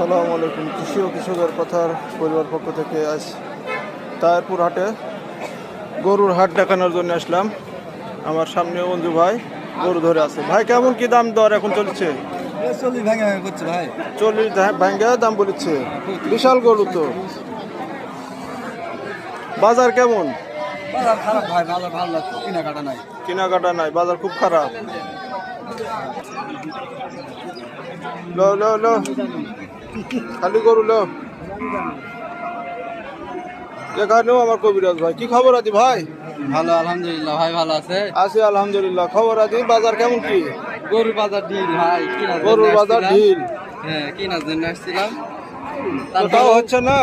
আসসালামু আলাইকুম। কৃষি ও কৃষকের কথার পরিবার পক্ষ থেকে আজ তায়ারপুর হাটে গরুর হাট দেখানোর জন্য আসলাম। আমার সামনে অঞ্জু ভাই গরু ধরে আছে। ভাই কেমন কি দাম দর এখন চলছে? চল্লিশ ভাঙ্গা দাম বলেছে। বিশাল গরু তো। বাজার কেমন? বাজার খারাপ ভাই বাজার ভালো লাগছে। কেনাকাটা নাই। কেনাকাটা নাই বাজার খুব খারাপ। লো লো লো। খালি গরু লো এখানেও আমার কবিরাজ ভাই? কি খবর আদি ভাই? ভালো আলহামদুলিল্লাহ। ভাই ভালো আছে? আছি আলহামদুলিল্লাহ। খবর আদি? বাজার কেমন কি? গরুর বাজার ঢিল ভাই গরুর বাজার। ঢিল হ্যাঁ কেনার জন্য আসছিলাম। তাও হচ্ছে না?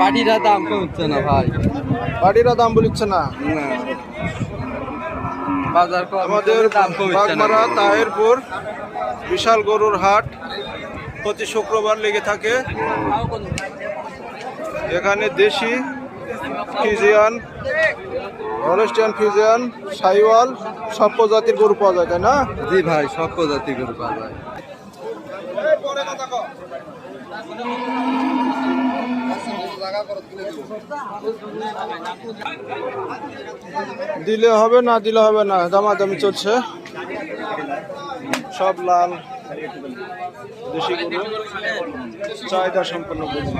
পাটিরা দাম কমছে না ভাই। বাড়িরা দাম বলিচ্ছে না? বাজার আমাদের বাগমারা তাহেরপুর বিশাল গরুর হাট। প্রতি শুক্রবার লেগে থাকে। এখানে দেশি ফিজিয়ান হলস্টিয়ান ফিজিয়ান সাইওয়াল সব প্রজাতির গরু পাওয়া যায় তাই না? জি ভাই সব প্রজাতির গরু পাওয়া যায়। দিলে হবে না দিলে হবে না দামাদামি চলছে। সব লাল। চাহিদা সম্পন্ন গরু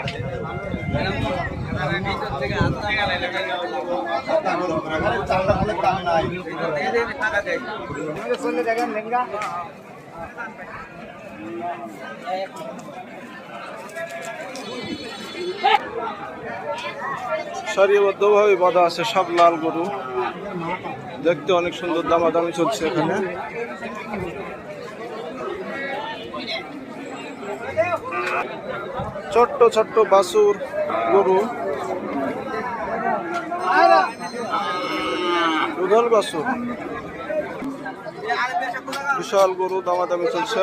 বাঁধা আছে সব লাল গরু। দেখতে অনেক সুন্দর দামাদামি চলছে এখানে। ছোট্ট ছোট্ট বাসুর গরু। দুধল বাসুর। বিশাল গরু দামাদামি চলছে।